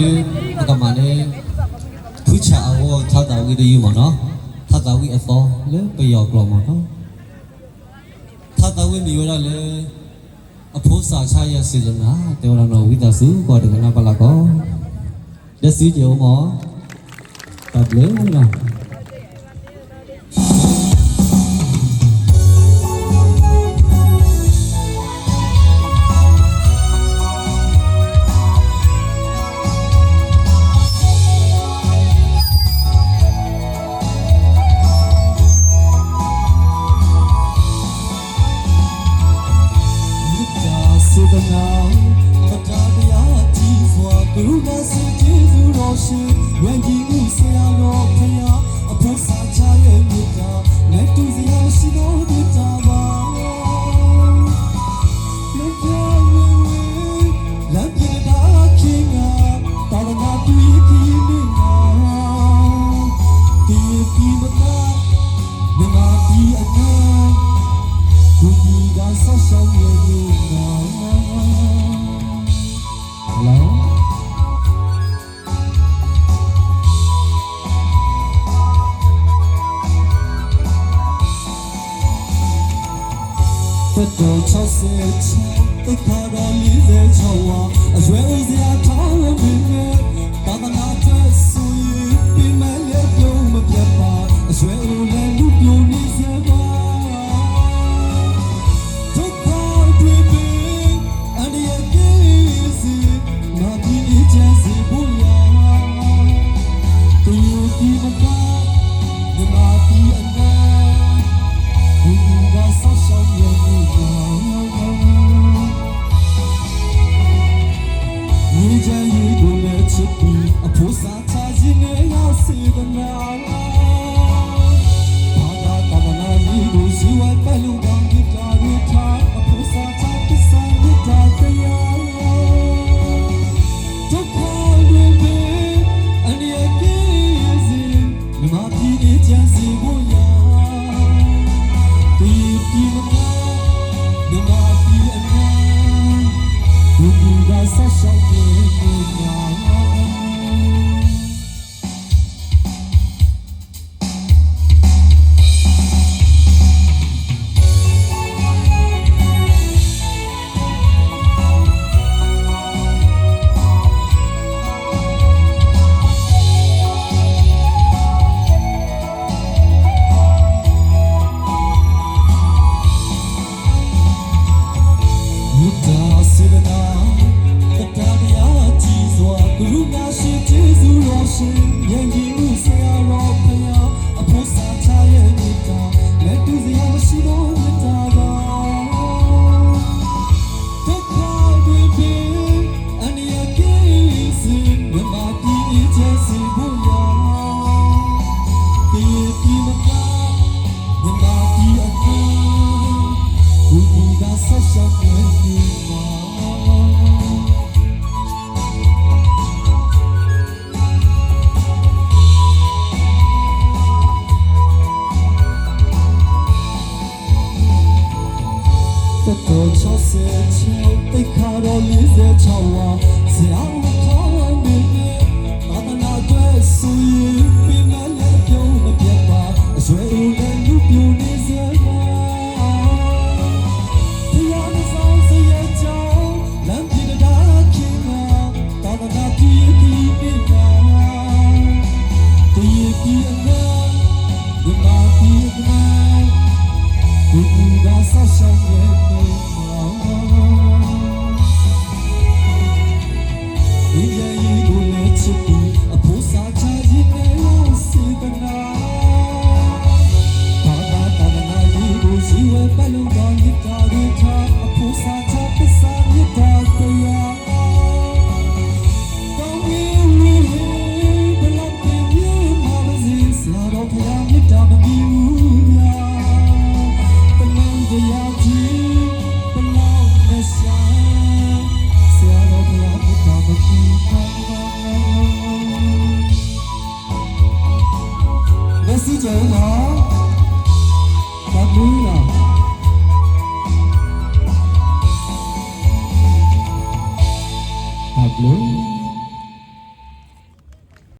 ဒီပကမနဲ့ခုချာအောထာတာဝီတယူမနော်ထာတာဝီအသောလေပယောကလောမနော်ထာတာဝီမြေရလေအဖိုးစာချရစေစနာတေဝရနောဝိတစုကောတကနာပလာကောလက်စီကြုံမောတပ်လေနော် ဒီအနာဘုရားကဆောက်ရှောက်ရဲ့နေနာဟလောတက်တော်66တိခါတော်46ဝါအရွယ်ဦးစရာထောင်းဝင်နေတာသနာတဲ့ဆိုရ se boiar, tenho que voltar. ရားဆ စွာကရုဏာရှိကျေးဇူးတော် 1666တိတ်ခါတော်46ဝါဇာမထောင်းဝင်ပြီးဘာသာနာအတွက်ဆူရင်ပြန်လာပြောင်းမပြတ်ပါအစွဲဦးနဲ့လူပြိုနေစပါတရားမဆောင်စရဲ့ကြောင်းလမ်းပြတာခင်မဘာသာနာပြည့်ပြည့်ပြန်ပါတည်ပြည့်အနာဒီမှာပြည့်အနာ ဒီကဆောက်ရှော home.